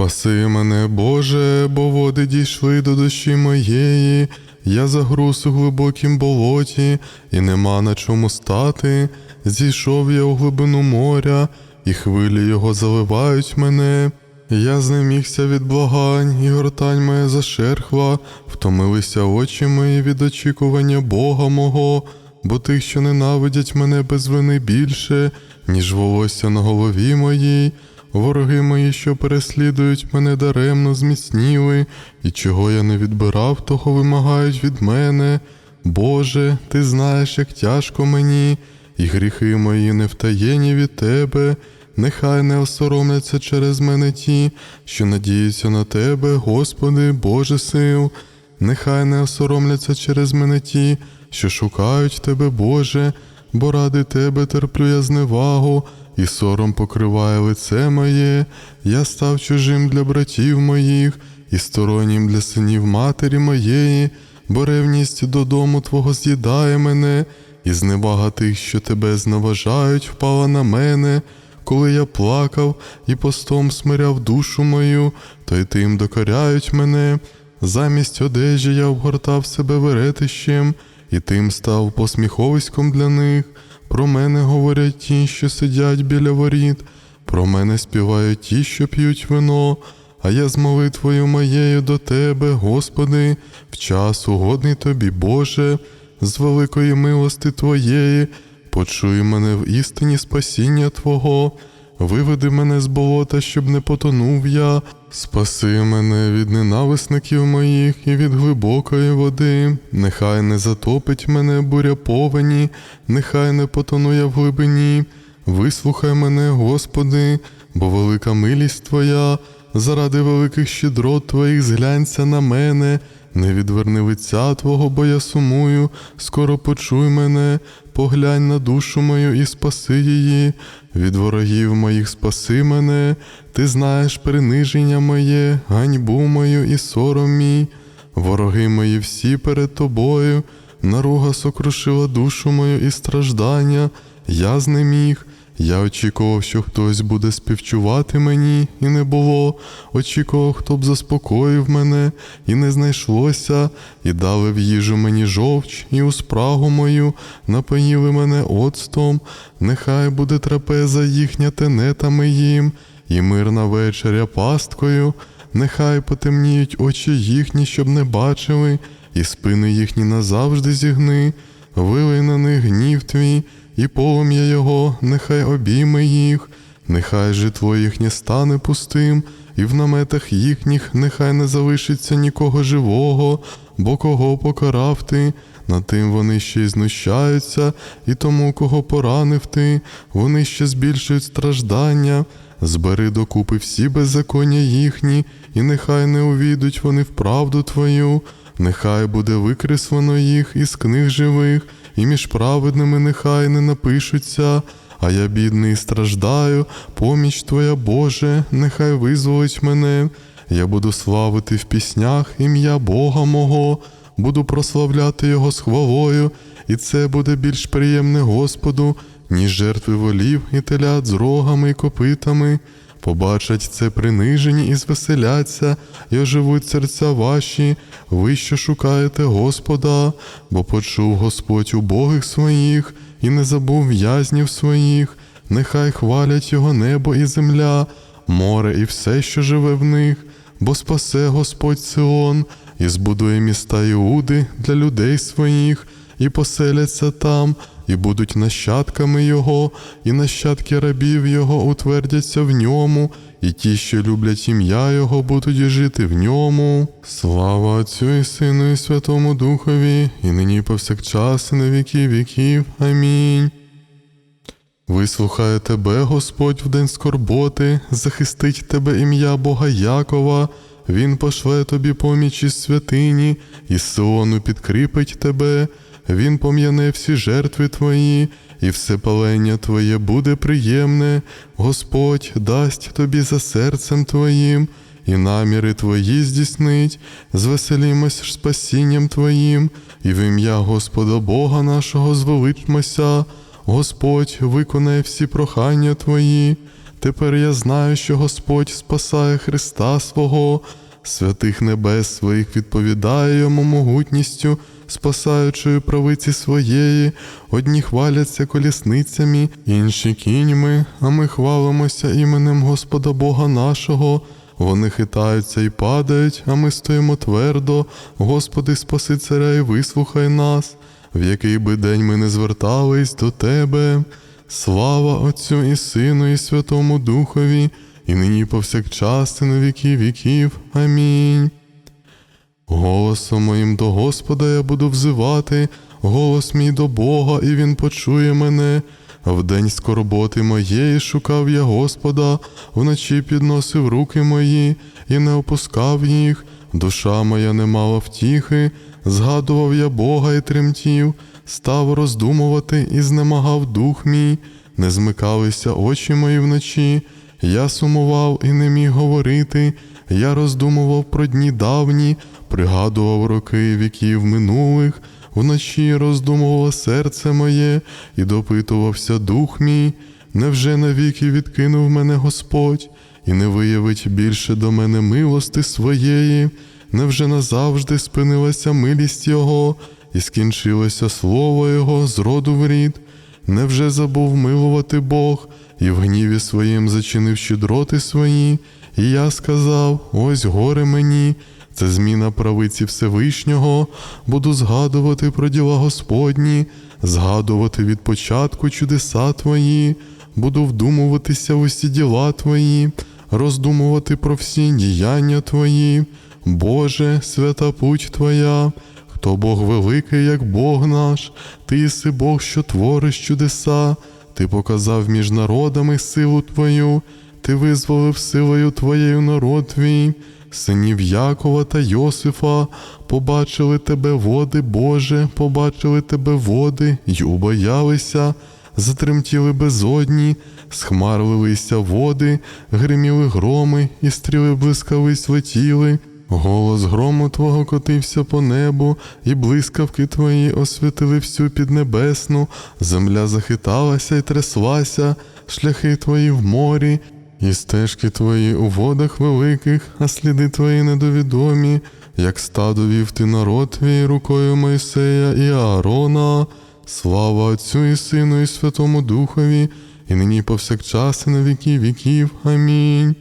Спаси мене, Боже, бо води дійшли до душі моєї. Я загруз у глибокім болоті, і нема на чому стати. Зійшов я у глибину моря, і хвилі його заливають мене. Я знемігся від благань, і гортань моя зашерхла, втомилися очі мої від очікування Бога мого, бо тих, що ненавидять мене без вини більше, ніж волосся на голові моїй. Вороги мої, що переслідують мене даремно, зміцніли, і чого я не відбирав, того вимагають від мене. Боже, ти знаєш, як тяжко мені, і гріхи мої не втаєні від тебе. Нехай не осоромляться через мене ті, що надіються на тебе, Господи, Боже сил. Нехай не осоромляться через мене ті, що шукають тебе, Боже, бо ради тебе терплю я зневагу, і сором покриває лице моє. Я став чужим для братів моїх, і стороннім для синів матері моєї, бо ревність додому Твого з'їдає мене, і зневага тих, що тебе зневажають, впала на мене. Коли я плакав і постом смиряв душу мою, то й тим докоряють мене. Замість одежі я обгортав себе веретищем, і тим став посміховиськом для них. Про мене говорять ті, що сидять біля воріт, про мене співають ті, що п'ють вино. А я з молитвою моєю до тебе, Господи, в час угодний тобі, Боже, з великої милости Твоєї, почуй мене в істині спасіння Твого. Виведи мене з болота, щоб не потонув я, спаси мене від ненависників моїх і від глибокої води, нехай не затопить мене буря повені, нехай не потону я в глибині. Вислухай мене, Господи, бо велика милість Твоя, заради великих щедрот Твоїх зглянься на мене, не відверни лиця Твого, бо я сумую, скоро почуй мене, поглянь на душу мою і спаси її, від ворогів моїх спаси мене, ти знаєш приниження моє, ганьбу мою і сором мій. Вороги мої всі перед тобою, наруга сокрушила душу мою і страждання, я знеміг. Я очікував, що хтось буде співчувати мені, і не було. Очікував, хто б заспокоїв мене, і не знайшлося, і дали в їжу мені жовч, і у спрагу мою напоїли мене оцтом. Нехай буде трапеза їхня тенетами їм, і мирна вечеря пасткою. Нехай потемніють очі їхні, щоб не бачили, і спини їхні назавжди зігни, вилий на них гнів твій, і полум'я його, нехай обійме їх, нехай житло їхнє стане пустим, і в наметах їхніх нехай не залишиться нікого живого, бо кого покарав ти, над тим вони ще й знущаються, і тому, кого поранив ти, вони ще збільшують страждання. Збери докупи всі беззаконня їхні, і нехай не увійдуть вони в правду твою, нехай буде викреслено їх із книг живих, і між праведними нехай не напишуться. А я бідний страждаю, поміч Твоя Боже, нехай визволить мене. Я буду славити в піснях ім'я Бога мого, буду прославляти Його з хвалою, і це буде більш приємне Господу, ніж жертви волів і телят з рогами і копитами. Побачать це принижені і звеселяться, і оживуть серця ваші, ви, що шукаєте Господа, бо почув Господь убогих своїх і не забув в'язнів своїх, нехай хвалять його небо і земля, море і все, що живе в них, бо спасе Господь Сион, і збудує міста Іуди для людей своїх, і поселяться там, і будуть нащадками Його, і нащадки рабів Його утвердяться в ньому, і ті, що люблять ім'я Його, будуть жити в ньому. Слава Отцю і Сину, і Святому Духові, і нині повсякчас, і на віки віків. Амінь. Вислухає тебе, Господь, в день скорботи, захистить тебе ім'я Бога Якова, Він пошле тобі поміч із святині, і Сиону підкріпить тебе, Він пом'яне всі жертви твої, і все палення твоє буде приємне, Господь дасть тобі за серцем твоїм, і наміри твої здійснить, звеселімось спасінням твоїм, і в ім'я Господа Бога нашого звеличмося. Господь виконає всі прохання твої, Тепер я знаю, що Господь спасає Христа свого, святих небес своїх відповідає йому могутністю, спасаючою правиці своєї, одні хваляться колісницями, інші кіньми, а ми хвалимося іменем Господа Бога нашого. Вони хитаються і падають, а ми стоїмо твердо. Господи, спаси царя і вислухай нас, в який би день ми не звертались до Тебе. Слава Отцю і Сину, і Святому Духові, і нині повсякчас, і на віки віків. Амінь. Голосом моїм до Господа я буду взивати, голос мій до Бога, і Він почує мене. В день скорботи моєї шукав я Господа, вночі підносив руки мої і не опускав їх. Душа моя не мала втіхи, згадував я Бога і тремтів, став роздумувати і знемагав дух мій, не змикалися очі мої вночі. Я сумував і не міг говорити, я роздумував про дні давні, пригадував роки віків минулих, вночі роздумувало серце моє і допитувався дух мій, невже навіки відкинув мене Господь, і не виявить більше до мене милости своєї, невже назавжди спинилася милість Його, і скінчилося слово Його з роду в рід? Невже забув милувати Бог і в гніві своїм зачинив щедроти свої? І я сказав: ось горе мені, це зміна правиці Всевишнього, буду згадувати про діла Господні, згадувати від початку чудеса Твої, буду вдумуватися в усі діла Твої, роздумувати про всі діяння Твої. Боже, свята путь Твоя, хто Бог великий, як Бог наш, Ти єси Бог, що твориш чудеса, Ти показав між народами силу Твою, Ти визволив силою Твоєю народ твій, синів Якова та Йосифа, побачили тебе води, Боже, побачили тебе води, й убоялися, затремтіли безодні, схмарилися води, гриміли громи, і стріли блискавись летіли. Голос грому Твого котився по небу, і блискавки Твої освятили всю піднебесну, земля захиталася і тряслася, шляхи Твої в морі, і стежки Твої у водах великих, а сліди Твої недовідомі, як стадо вів ти народ твій рукою Мойсея і Аарона. Слава Отцю і Сину, і Святому Духові, і нині повсякчас, і на віки віків. Амінь.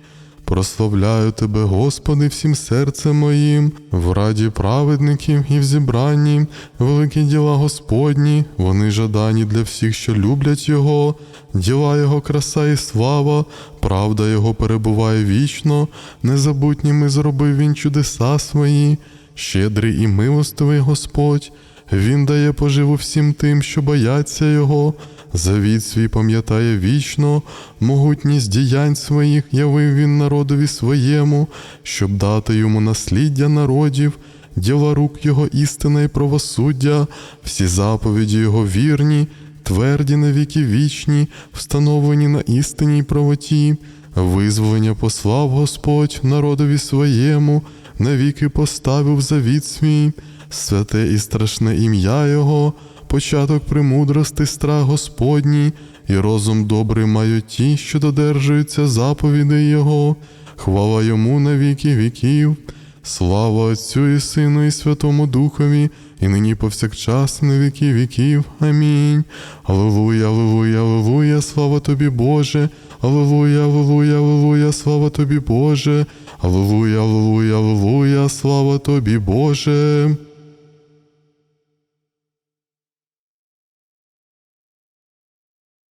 Прославляю Тебе, Господи, всім серцем моїм, в раді праведників і в зібранні, великі діла Господні, вони жадані для всіх, що люблять Його, діла Його краса і слава, правда Його перебуває вічно, незабутніми зробив Він чудеса свої, щедрий і милостивий Господь. Він дає поживу всім тим, що бояться Його, завіт свій пам'ятає вічно, могутність діянь своїх явив він народові своєму, щоб дати йому насліддя народів, діла рук Його істина і правосуддя, всі заповіді Його вірні, тверді на віки вічні, встановлені на істині й правоті, визволення послав Господь народові своєму, навіки поставив завіт свій святе і страшне ім'я Його, початок премудрости страх Господній, і розум добрий мають ті, що додержуються заповідей Його, хвала йому на віки віків, слава Отцю і Сину, і Святому Духові, і нині повсякчас, на віки віків. Амінь. Аллилуйя, аллилуйя, аллилуйя, слава тобі, Боже. Аллилуйя, аллилуйя, аллилуйя, слава тобі, Боже. Аллилуйя, аллилуйя, аллилуйя, слава тобі, Боже.